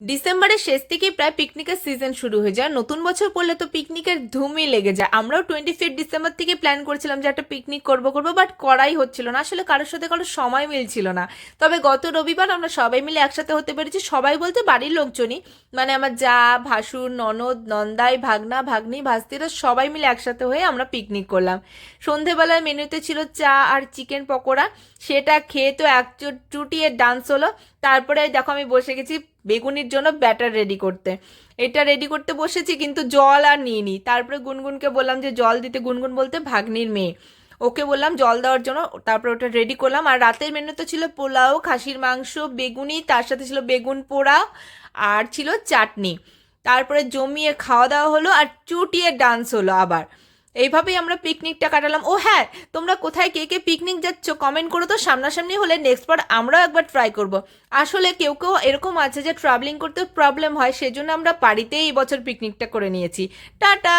ডিসেম্বরের শেষ থেকেই প্রায় পিকনিকের সিজন শুরু হয়ে যায়। নতুন বছর পড়লে তো পিকনিকের ধুমই লেগে যায়। আমরাও টোয়েন্টি ফিফ ডিসেম্বর থেকে প্ল্যান করছিলাম যে একটা পিকনিক করব করব বাট করাই হচ্ছিল না। আসলে কারোর সাথে কারোর সময় মিলছিল না। তবে গত রবিবার আমরা সবাই মিলে একসাথে হতে পেরেছি। সবাই বলতে বাড়ির লোকজনই। মানে আমার যা, ভাসুর, ননদ, নন্দাই, ভাগনা, ভাগ্নি, ভাস্তিরা সবাই মিলে একসাথে হয়ে আমরা পিকনিক করলাম। সন্ধেবেলায় মেনুতে ছিল চা আর চিকেন পকোড়া। সেটা খেয়ে তো এক চুটিয়ে ডান্স হলো। তারপরে দেখো আমি বসে গেছি বেগুনির জন্য ব্যাটার রেডি করতে। এটা রেডি করতে বসেছি, কিন্তু জল আর নিইনি তারপরে গুনগুনকে বললাম যে, জল দিতে গুনগুন বলতে ভাগ্নির মেয়ে। ওকে বললাম, জল দেওয়ার জন্য। তারপর ওটা রেডি করলাম। আর রাতের মেনু তো ছিল পোলাও, খাসির মাংস, বেগুনি, তার সাথে ছিল বেগুন পোড়া, আর ছিল চাটনি। তারপরে জমিয়ে খাওয়া দাওয়া হলো, আর চুটিয়ে ডান্স হলো আবার। এইভাবেই আমরা পিকনিকটা কাটালাম। ও হ্যাঁ তোমরা কোথায় কে কে পিকনিক যাচ্ছ কমেন্ট করো তো, সামনাসামনি হলে নেক্সট বার আমরাও একবার ট্রাই করব। আসলে কেউ কেউ এরকম আছে যে ট্রাভেলিং করতে প্রবলেম হয়, সেজন্য আমরা বাড়িতেই এই বছর পিকনিকটা করে নিয়েছি। টাটা!